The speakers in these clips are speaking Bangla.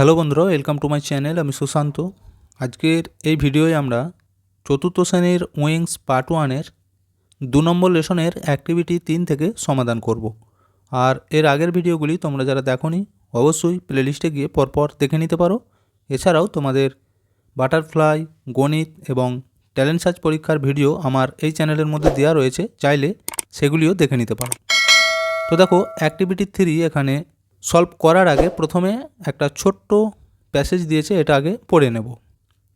হ্যালো বন্ধুরা ওয়েলকাম টু মাই চ্যানেল আমি সুশান্ত। আজকের এই ভিডিওয়ে আমরা চতুর্থ শ্রেণির উইংস পার্ট ওয়ানের দু নম্বর লেসনের অ্যাক্টিভিটি তিন থেকে সমাধান করব। আর এর আগের ভিডিওগুলি তোমরা যারা দেখোনি, অবশ্যই প্লেলিস্টে গিয়ে পরপর দেখে নিতে পারো। এছাড়াও তোমাদের বাটারফ্লাই গণিত এবং ট্যালেন্ট সার্চ পরীক্ষার ভিডিও আমার এই চ্যানেলের মধ্যে দেওয়া রয়েছে, চাইলে সেগুলিও দেখে নিতে পারো। তো দেখো অ্যাক্টিভিটি থ্রি এখানে সলভ করার আগে প্রথমে একটা ছোট্ট প্যাসেজ দিয়েছে, এটা আগে পড়ে নেব।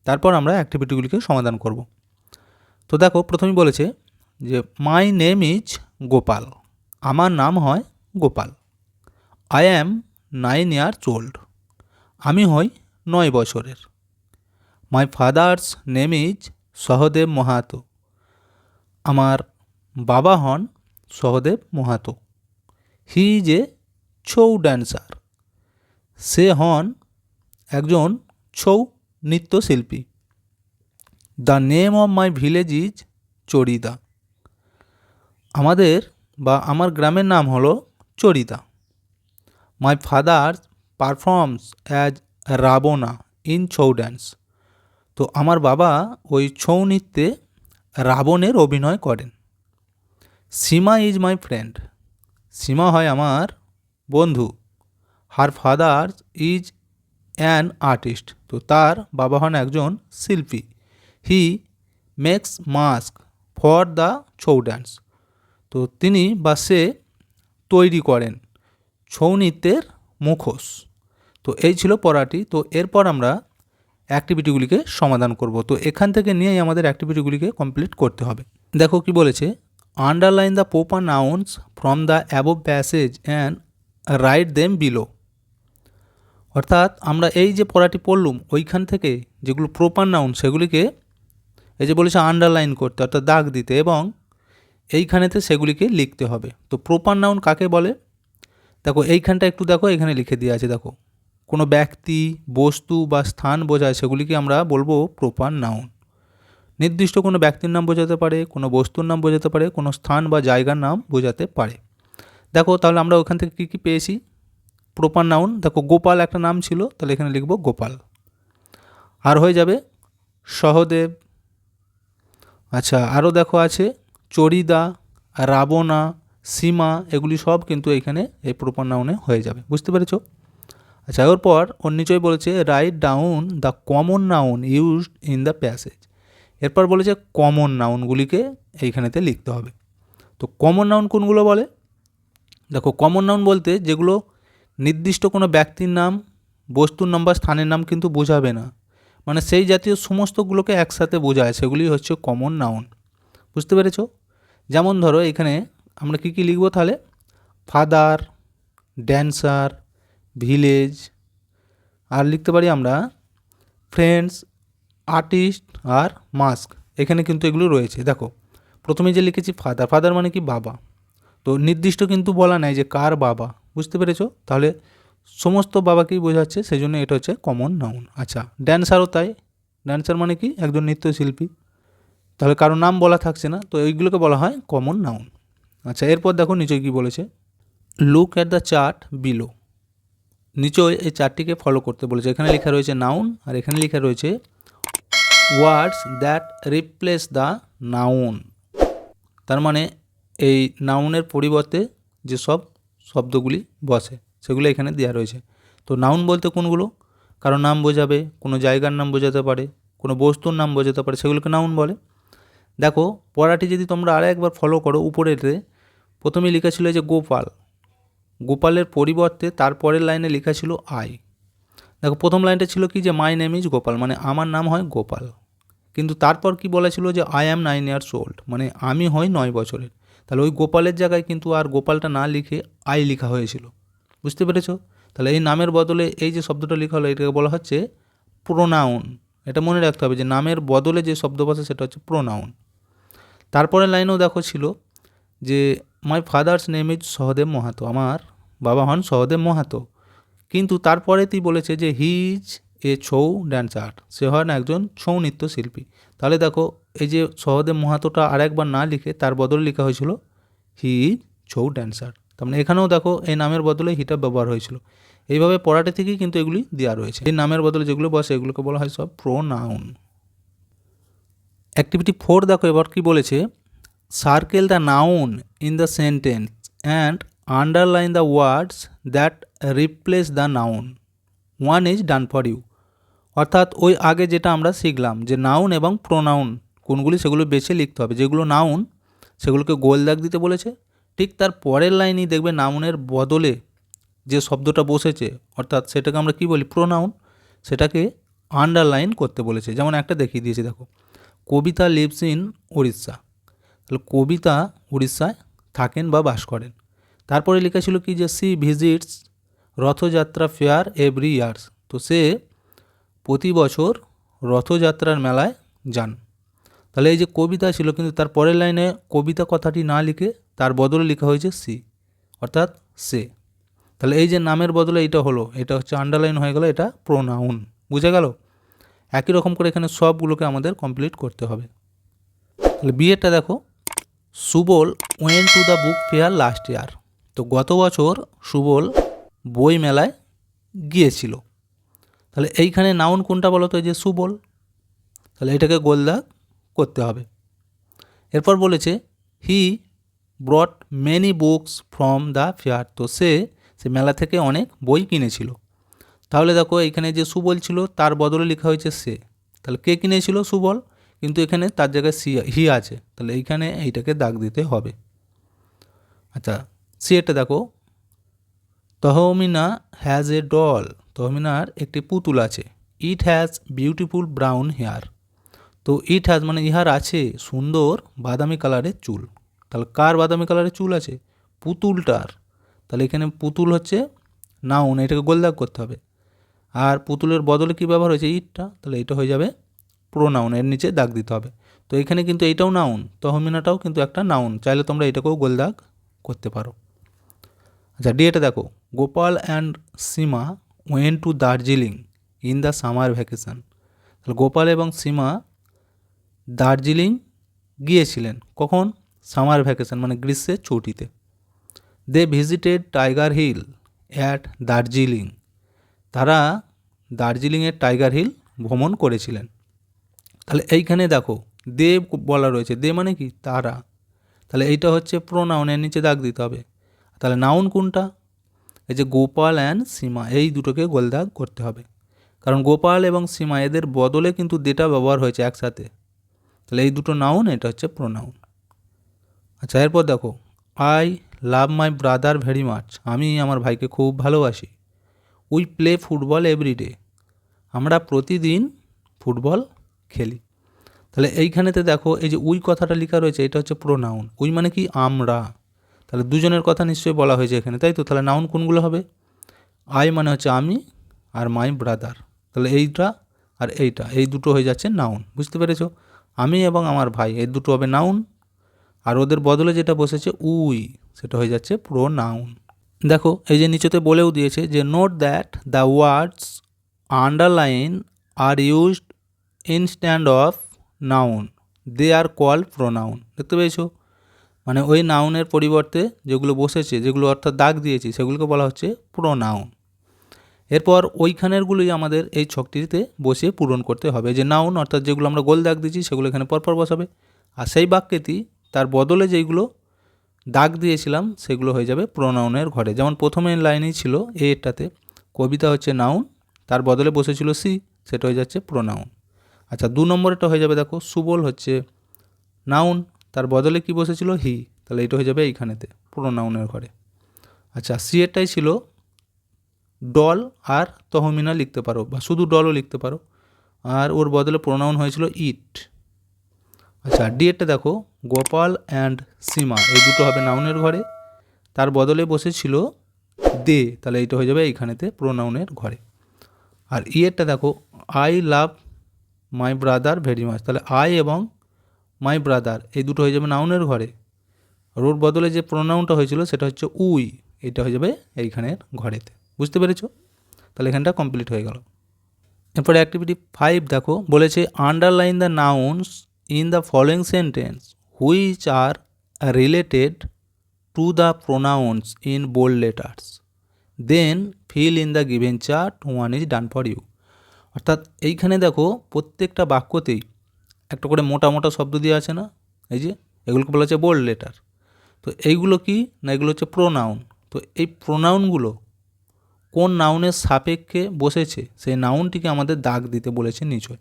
তারপর আমরা অ্যাক্টিভিটিগুলিকে সমাধান করব। তো দেখো, প্রথমেই বলেছে যে মাই নেম ইজ গোপাল আমার নাম হয় Gopal I am nine years old আমি হই নয় বছরের। My father's name is Sahadev Mahato আমার বাবা হন Sahadev Mahato he is a Chhau dancer সে হন একজন ছৌ নৃত্যশিল্পী। The name of my village is Charida আমাদের বা আমার গ্রামের নাম হলো Charida my father performs as Ravana in Chhau dance তো আমার বাবা ওই ছৌ নৃত্যে রাবণের অভিনয় করেন। সীমা ইজ মাই ফ্রেন্ড। সীমা হয় আমার বন্ধু her father is an artist তো তার বাবা হন একজন শিল্পী। He makes mask for the Chhau dance তো তিনি বা সে তৈরি করেন ছৌ নৃত্যের মুখোশ। তো এই ছিল পড়াটি। তো এরপর আমরা অ্যাক্টিভিটিগুলিকে সমাধান করব। তো এখান থেকে নিয়েই আমাদের অ্যাক্টিভিটিগুলিকে কমপ্লিট করতে হবে। দেখো কি বলেছে underline the proper nouns from the above passage and write them below অর্থাৎ আমরা এই যে পড়াটি পড়লুম, ওইখান থেকে যেগুলো প্রপার নাউন সেগুলিকে এই যে বলেছে আন্ডারলাইন করতে, অর্থাৎ দাগ দিতে এবং এইখানেতে সেগুলিকে লিখতে হবে। তো প্রপার নাউন কাকে বলে? দেখো, এইখানটা একটু দেখো, এখানে লিখে দিয়ে আছে, দেখো। কোনো ব্যক্তি, বস্তু বা স্থান বোঝায়, সেগুলিকে আমরা বলব প্রপার নাউন নির্দিষ্ট কোনো ব্যক্তির নাম বোঝাতে পারে, কোনো বস্তুর নাম বোঝাতে পারে, কোনো স্থান বা জায়গার নাম বোঝাতে পারে। দেখো তাহলে আমরা ওখান থেকে কী কী পেয়েছি? প্রপার নাউন দেখো গোপাল একটা নাম ছিল, তাহলে এখানে লিখব গোপাল। আর হয়ে যাবে সহদেব। আচ্ছা আরও দেখো আছে, চরিদা, রাবণা, সীমা, এগুলি সব কিন্তু এখানে এই প্রপার নাউনে হয়ে যাবে। বুঝতে পেরেছ? আচ্ছা এরপর ওর নিচয় বলেছে write down the common noun used in the passage এরপর বলেছে কমন নাউনগুলিকে এইখানেতে লিখতে হবে। তো কমন নাউন কোনগুলো বলে? দেখো কমন নাউন বলতে যেগুলো নির্দিষ্ট কোনো ব্যক্তির নাম, বস্তুর নাম বা স্থানের নাম কিন্তু বোঝাবে না। মানে সেই জাতীয় সমস্তগুলোকে একসাথে বোঝায়, সেগুলি হচ্ছে কমন নাউন বুঝতে পেরেছ? যেমন ধরো, এখানে আমরা কী কী লিখব তাহলে? ফাদার ড্যান্সার ভিলেজ আর লিখতে পারি আমরা ফ্রেন্ডস আর্টিস্ট আর মাস্ক এখানে কিন্তু এগুলো রয়েছে। দেখো, প্রথমে যে লিখেছি ফাদার ফাদার মানে কি? বাবা। তো নির্দিষ্ট কিন্তু বলা নাই যে কার বাবা, বুঝতে পেরেছ? তাহলে সমস্ত বাবাকেই বোঝাচ্ছে সেই জন্য এটা হচ্ছে কমন নাউন আচ্ছা ড্যান্সারও তাই। ড্যান্সার মানে কি? একজন নৃত্যশিল্পী। তাহলে কারও নাম বলা থাকছে না, তো এইগুলোকে বলা হয় কমন নাউন আচ্ছা এরপর দেখো নিচে কী বলেছে। Look at the chart below নিচে এই চার্টটিকে ফলো করতে বলেছে। এখানে লেখা রয়েছে নাউন আর এখানে লেখা রয়েছে words that replace the noun তার মানে এই নাউনের পরিবর্তে যেসব শব্দগুলি বসে, সেগুলো এখানে দেওয়া রয়েছে। তো নাউন বলতে কোনগুলো? কারও নাম বোঝাবে, কোনো জায়গার নাম বোঝাতে পারে, কোনো বস্তুর নাম বোঝাতে পারে, সেগুলোকে নাউন বলে। দেখো, পড়াটি যদি তোমরা আর একবার ফলো করো উপরেতে প্রথমে লেখা ছিল যে গোপাল। গোপালের পরিবর্তে তারপরের লাইনে লেখা ছিল আই। দেখো, প্রথম লাইনটা ছিল কি? যে মাই নেম ইজ গোপাল মানে আমার নাম হয় গোপাল। কিন্তু তারপর কি বলা ছিল? যে I am nine years old মানে আমি হই নয় বছরের। তাহলে ওই গোপালের জায়গায় কিন্তু আর গোপালটা না লিখে আই লেখা হয়েছিল। বুঝতে পেরেছ? তাহলে এই নামের বদলে এই যে শব্দটা লেখা হলো, এটাকে বলা হচ্ছে প্রোনাউন এটা মনে রাখতে হবে যে নামের বদলে যে শব্দ বসে সেটা হচ্ছে প্রোনাউন তারপরে লাইনেও দেখো ছিল যে my father's name is Sahadev Mahato আমার বাবা হন সহদেব মাহাতো। কিন্তু তারপরে তুই বলেছে যে he is a Chhau dance art সে হন একজন ছৌ নৃত্যশিল্পী। তাহলে দেখো, এই যে সহদেব মাহাতোটা আরেকবার না লিখে তার বদলে লেখা হয়েছিল, হি ইজ ছৌ ড্যান্সার তার মানে এখানেও দেখো, এই নামের বদলে হিটা ব্যবহার হয়েছিল। এইভাবে পড়াটে থেকেই কিন্তু এগুলি দেওয়া রয়েছে। এই নামের বদলে যেগুলো বসে, এগুলোকে বলা হয় সব প্রোনাউন অ্যাক্টিভিটি ফোর দেখো, এবার কি বলেছে? Circle the noun in the sentence and underline the words that replace the noun one is done for you অর্থাৎ ওই আগে যেটা আমরা শিখলাম, যে নাউন এবং প্রোনাউন কোনগুলি সেগুলো বেছে লিখতে হবে। যেগুলো নাউন সেগুলোকে গোল দাগ দিতে বলেছে। ঠিক তার পরের লাইনেই দেখবে নাউনের বদলে যে শব্দটা বসেছে, অর্থাৎ সেটাকে আমরা কি বলি? প্রোনাউন সেটাকে আন্ডারলাইন করতে বলেছে। যেমন একটা দেখিয়ে দিয়েছে, দেখো। কবিতা লিভস ইন উড়িষ্যা তাহলে কবিতা উড়িষ্যায় থাকেন বা বাস করেন। তারপরে লেখা ছিল কি যে she visits Rathyatra fair every years তো সে প্রতি বছর রথযাত্রার মেলায় যান। তাহলে এই যে কবিতা ছিল, কিন্তু তার পরের লাইনে কবিতা কথাটি না লিখে তার বদলে লেখা হয়েছে সি, অর্থাৎ সে। তাহলে এই যে নামের বদলে এটা হলো, এটা হচ্ছে আন্ডারলাইন হয়ে গেল, এটা প্রোনাউন বুঝে গেল? একই রকম করে এখানে সবগুলোকে আমাদের কমপ্লিট করতে হবে। তাহলে বিয়েটা দেখো, Subal went to the book fair last year তো গত বছর সুবল বই মেলায় গিয়েছিল। তাহলে এইখানে নাউন কোনটা বলো তো এই যে সুবল। তাহলে এটাকে গোলদাগ করতে হবে। এরপর বলেছে he brought many books from the fair তো সে সে মেলা থেকে অনেক বই কিনেছিল। তাহলে দেখো এখানে যে সুবল ছিল, তার বদলে লেখা হয়েছে সে। তাহলে কে কিনেছিল সুবল? কিন্তু এখানে তার জায়গায় সি হি আছে। তাহলে এইখানে এইটাকে দাগ দিতে হবে। আচ্ছা সি এটা দেখো তহমিনা হ্যাজ এ ডল তহমিনার একটি পুতুল আছে। It has beautiful brown hair তো ইট হ্যাজ মানে ইহার আছে সুন্দর বাদামি কালারের চুল। তাহলে কার বাদামি কালারের চুল আছে? পুতুলটার। তাহলে এখানে পুতুল হচ্ছে নাউন এটাকে গোলদাগ করতে হবে। আর পুতুলের বদলে কী ব্যবহার হয়েছে? ইটটা তাহলে এটা হয়ে যাবে প্রোনাউন এর নিচে দাগ দিতে হবে। তো এখানে কিন্তু এইটাও নাউন তহমিনাটাও কিন্তু একটা নাউন চাইলে তোমরা এটাকেও গোলদাগ করতে পারো। আচ্ছা ডি এটা দেখো। Gopal and Seema went to Darjeeling in the summer vacation তাহলে গোপাল এবং সীমা দার্জিলিং গিয়েছিলেন কখন? সামার ভ্যাকেশন মানে গ্রীষ্মের ছুটিতে। They visited Tiger Hill at Darjeeling তারা দার্জিলিংয়ের টাইগার হিল ভ্রমণ করেছিলেন। তাহলে এইখানে দেখো দে বলা রয়েছে। দে মানে কি? তারা। তাহলে এইটা হচ্ছে প্রোনাউনের নিচে দাগ দিতে হবে। তাহলে নাউন কোনটা? এই যে গোপাল অ্যান্ড সীমা, এই দুটোকে গোলদাগ করতে হবে। কারণ গোপাল এবং সীমা, এদের বদলে কিন্তু দেটা ব্যবহার হয়েছে একসাথে। তাহলে এই দুটো নাউন এটা হচ্ছে প্রোনাউন আচ্ছা এরপর দেখো I love my brother very much আমি আমার ভাইকে খুব ভালোবাসি। উই প্লে ফুটবল এভরিডে আমরা প্রতিদিন ফুটবল খেলি। তাহলে এইখানেতে দেখো, এই যে উই কথাটা লেখা রয়েছে, এটা হচ্ছে প্রোনাউন উই মানে কি? আমরা। তাহলে দুজনের কথা নিশ্চয়ই বলা হয়েছে এখানে, তাই তো? তাহলে নাউন কোনগুলো হবে? আই মানে হচ্ছে আমি আর মাই ব্রাদার তাহলে এইটা আর এইটা, এই দুটো হয়ে যাচ্ছে নাউন বুঝতে পেরেছ? আমি এবং আমার ভাই, এই দুটো হবে নাউন আর ওদের বদলে যেটা বসেছে উই, সেটা হয়ে যাচ্ছে প্রো নাউন দেখো, এই যে নিচেতে বলেও দিয়েছে যে note that the words underline are used instead of noun they are call pronoun দেখতে পেয়েছ? মানে ওই নাউনের পরিবর্তে যেগুলো বসেছে, যেগুলো অর্থাৎ দাগ দিয়েছি, সেগুলোকে বলা হচ্ছে প্রোনাউন এরপর ওইখানেরগুলোই আমাদের এই ছকটিতে বসিয়ে পূরণ করতে হবে। যে নাউন অর্থাৎ যেগুলো আমরা গোল দাগ দিয়েছি, সেগুলো এখানে পরপর বসাবে। আর সেই বাক্যেটি তার বদলে যেইগুলো দাগ দিয়েছিলাম, সেগুলো হয়ে যাবে প্রোনাউনের ঘরে। যেমন প্রথমে লাইনেই ছিল এ এটাতে কবিতা হচ্ছে নাউন তার বদলে বসেছিল সি, সেটা হয়ে যাচ্ছে প্রোনাউন আচ্ছা দু নম্বরেটা হয়ে যাবে দেখো, সুবল হচ্ছে নাউন তার বদলে কি বসেছিল? হি। তাহলে এটা হয়ে যাবে এইখানেতে প্রোনাউনের ঘরে। আচ্ছা সি এরটাই ছিল ডল আর তহমিনা লিখতে পারো, বা শুধু ডলও লিখতে পারো। আর ওর বদলে প্রোনাউন হয়েছিল ইট। আচ্ছা ডি এরটা দেখো, গোপাল অ্যান্ড সীমা, এই দুটো হবে নাউনের ঘরে। তার বদলে বসেছিল দে, তাহলে এইটা হয়ে যাবে এইখানেতে প্রোনাউনের ঘরে। আর ই এরটা দেখো I love my brother very much তাহলে আই এবং মাই ব্রাদার, এই দুটো হয়ে যাবে নাউনের ঘরে। আর ওর বদলে যে প্রোনাউনটা হয়েছিল সেটা হচ্ছে উই এটা হয়ে যাবে এইখানের ঘরেতে। বুঝতে পেরেছ? তাহলে এখানটা কমপ্লিট হয়ে গেল। এরপরে অ্যাক্টিভিটি ফাইভ দেখো, বলেছে underline the nouns in the following sentence which are related to the pronouns in bold letters then fill in the given chart one is done for you অর্থাৎ এইখানে দেখো, প্রত্যেকটা বাক্যতেই একটা করে মোটা মোটা শব্দ দিয়ে আছে না? এই যে, এগুলোকে বলা হচ্ছে বোল্ড লেটার তো এইগুলো কি? না এগুলো হচ্ছে প্রোনাউন তো এই প্রোনাউনগুলো কোন নাউনের সাপেক্ষে বসেছে? সেই নাউনটিকে আমাদের দাগ দিতে বলেছে নিচয়।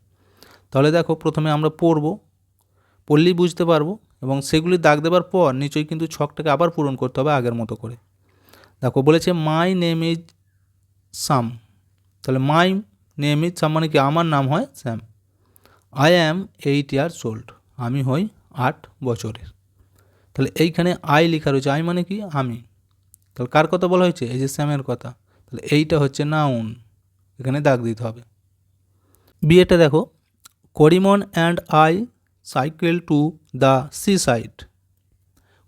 তাহলে দেখো, প্রথমে আমরা পড়ব, পড়লেই বুঝতে পারব এবং সেগুলি দাগ দেবার পর নিচয় কিন্তু ছকটাকে আবার পূরণ করতে হবে আগের মতো করে। দেখো, বলেছে মাই নেম ইজ সাম তাহলে মাই নেম ইজ সাম মানে কি? আমার নাম হয় Sam I am eight years old আমি হই আট বছরের। তাহলে এইখানে আই লেখা রয়েছে আই মানে কি? আমি। তাহলে কার কথা বলা হয়েছে? এই যে স্যামের কথা। তাহলে এইটা হচ্ছে নাউন এখানে দাগ দিতে হবে। বিয়েটা দেখো। Kariman and I cycle to the seaside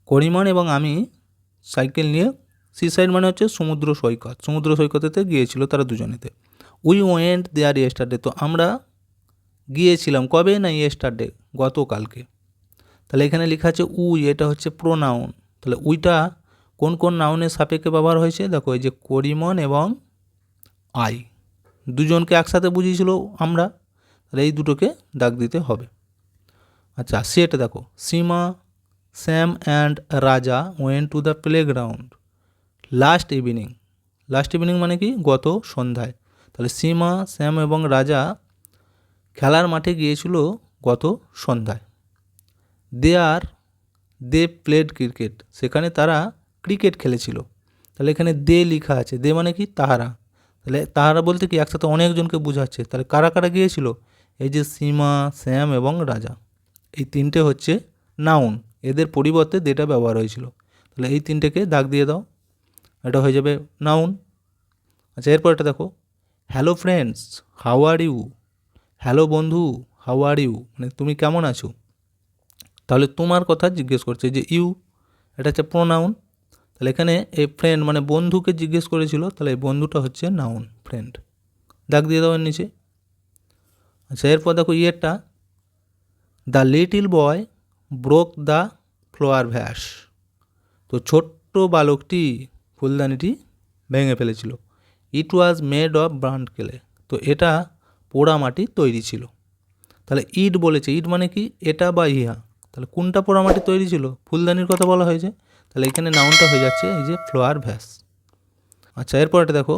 Kariman এবং আমি সাইকেল নিয়ে সি সাইড মানে হচ্ছে সমুদ্র সৈকত। সমুদ্র সৈকতেতে গিয়েছিল তারা দুজনেতে। উই ওয়েন্ট দেয়ার ইয়েস্টারডে তো আমরা গিয়েছিলাম। কবে না ইয়েস্টারডে গতকালকে। তাহলে এখানে লেখা আছে উই এটা হচ্ছে প্রোনাউন তাহলে উইটা কোন কোন নাউনের সাপেক্ষে ব্যবহার হয়েছে? দেখো, এই যে করিমন এবং আই। দুজনকে একসাথে বুঝিয়েছিল আমরা। তাহলে এই দুটোকে দাগ দিতে হবে। আচ্ছা সেট দেখো। Seema, Sam and Raja went to the playground last evening last evening মানে কি? গত সন্ধ্যায়। তাহলে সীমা, স্যাম এবং রাজা খেলার মাঠে গিয়েছিল গত সন্ধ্যায়। They are, they played cricket. সেখানে তারা ক্রিকেট খেলেছিল। তাহলে এখানে দে লেখা আছে। দে মানে কি? তাহারা। তাহলে তাহারা বলতে কি? একসাথে অনেকজনকে বোঝাচ্ছে। তাহলে কারা কারা গিয়েছিল? এই যে সীমা, শ্যাম এবং রাজা। এই তিনটে হচ্ছে নাউন এদের পরিবর্তে দেটা ব্যবহার হয়েছিল। তাহলে এই তিনটেকে দাগ দিয়ে দাও। এটা হয়ে যাবে নাউন আচ্ছা এরপর এটা দেখো। Hello friends how are you hello বন্ধু হাউ আর ইউ মানে তুমি কেমন আছো? তাহলে তোমার কথা জিজ্ঞেস করছে যে, ইউ, এটা হচ্ছে প্রোনাউন তাহলে এখানে এই ফ্রেন্ড মানে বন্ধুকে জিজ্ঞেস করেছিল, তাহলে এই বন্ধুটা হচ্ছে নাউন ফ্রেন্ড দাগ দিয়ে দেওয়ার নিচে। আচ্ছা এরপর দেখো ইয়েরটা the little boy broke the flower vase তো ছোট্ট বালকটি ফুলদানিটি ভেঙে ফেলেছিল। It was made of burnt clay তো এটা পোড়া মাটি তৈরি ছিল। তাহলে ইট বলেছে, ইট মানে কি? এটা বা ইহা। তাহলে কোনটা পোড়া মাটি তৈরি ছিল? ফুলদানির কথা বলা হয়েছে। তাহলে এখানে নাউনটা হয়ে যাচ্ছে, এই যে ফ্লোয়ার ভ্যাস আচ্ছা এরপর এটা দেখো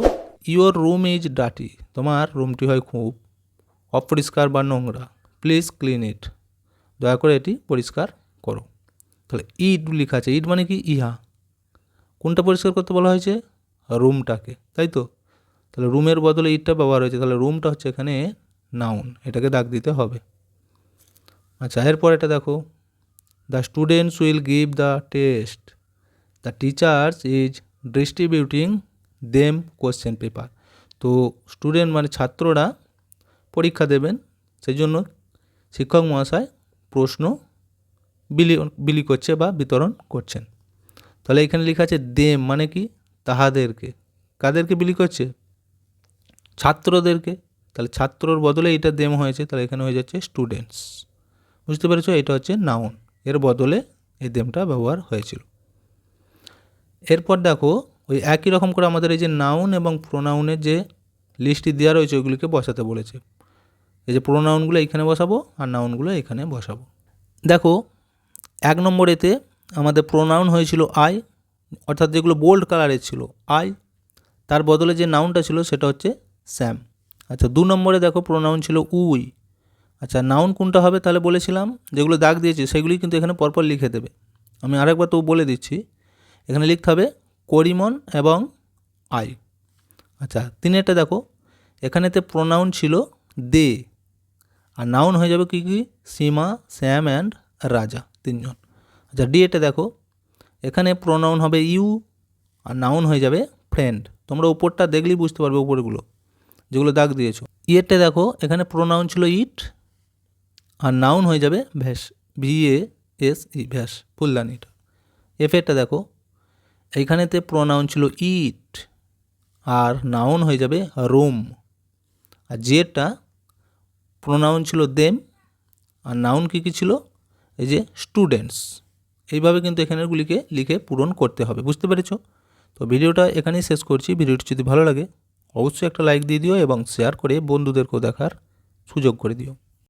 ইওর রুম ইজ ডাটি তোমার রুমটি হয় খুব অপরিষ্কার বা নোংরা। প্লিজ ক্লিন ইট দয়া করে এটি পরিষ্কার করো। তাহলে ইট লেখা আছে, ইট মানে কি? ইহা। কোনটা পরিষ্কার করতে বলা হয়েছে? রুমটাকে তাই তো? তাহলে রুমের বদলে ইটটা ব্যবহার হয়েছে, তাহলে রুমটা হচ্ছে এখানে নাউন এটাকে দাগ দিতে হবে। আচ্ছা এরপর এটা দেখো the students will give the test the teachers is distributing them question paper তো স্টুডেন্ট মানে ছাত্ররা পরীক্ষা দেবেন সেই জন্য শিক্ষক মহাশয় প্রশ্ন বিলি বিলি করছে বা বিতরণ করছেন। তাহলে এখানে লেখা আছে দেম মানে কি? তাহাদেরকে। কাদেরকে বিলি করছে? ছাত্রদেরকে, তাহলে ছাত্রর বদলে এটা দেম হয়েছে, তাহলে এখানে হয়ে যাচ্ছে স্টুডেন্টস বুঝতে পেরেছ? এটা হচ্ছে নাউন এর বদলে এই দেমটা ব্যবহার হয়েছিল। এরপর দেখো, ওই একই রকম করে আমাদের এই যে নাউন এবং প্রোনাউনের যে লিস্টটি দেওয়া রয়েছে, ওইগুলিকে বসাতে বলেছে। এই যে প্রোনাউনগুলো এইখানে বসাবো আর নাউনগুলো এখানে বসাবো। দেখো, এক নম্বরেতে আমাদের প্রোনাউন হয়েছিল আই অর্থাৎ যেগুলো বোল্ড কালারের ছিল আই তার বদলে যে নাউনটা ছিল, সেটা হচ্ছে স্যাম। আচ্ছা দু নম্বরে দেখো প্রোনাউন ছিল উই। আচ্ছা নাউন কোনটা হবে তাহলে বলেছিলাম? যেগুলো দাগ দিয়েছি, সেগুলি কিন্তু এখানে পরপর লিখে দেবে। আমি আরেকবার তো বলে দিচ্ছি। এখানে লিখতে হবে করিমন এবং আই। আচ্ছা তিনেরটা দেখো। এখানেতে প্রোনাউন ছিল দে। আর নাউন হয়ে যাবে কী কী? সীমা, স্যাম অ্যান্ড রাজা তিনজন। আচ্ছা ডি এটা দেখো। এখানে প্রোনাউন হবে ইউ, আর নাউন হয়ে যাবে ফ্রেন্ড। তোমরা উপরটা দেখলেই বুঝতে পারবে উপরগুলো। যেগুলো দাগ দিয়েছ। ইয়েরটা দেখো, এখানে প্রোনাউন ছিল ইট, আর নাউন হয়ে যাবে Vyas V A S E Vyas ফুলদানিটা এফেরটা দেখো, এইখানেতে প্রোনাউন ছিল ইট, আর নাউন হয়ে যাবে রুম। আর জেডটা প্রোনাউন ছিল দেম, আর নাউন কী কী ছিল? এই যে স্টুডেন্টস এইভাবে কিন্তু এখানেরগুলিকে লিখে পূরণ করতে হবে, বুঝতে পেরেছ? তো ভিডিওটা এখানেই শেষ করছি, ভিডিওটি যদি ভালো লাগে অবশ্যই একটা লাইক দিয়ে দিও এবং শেয়ার করে বন্ধুদেরকেও দেখার সুযোগ করে দিও।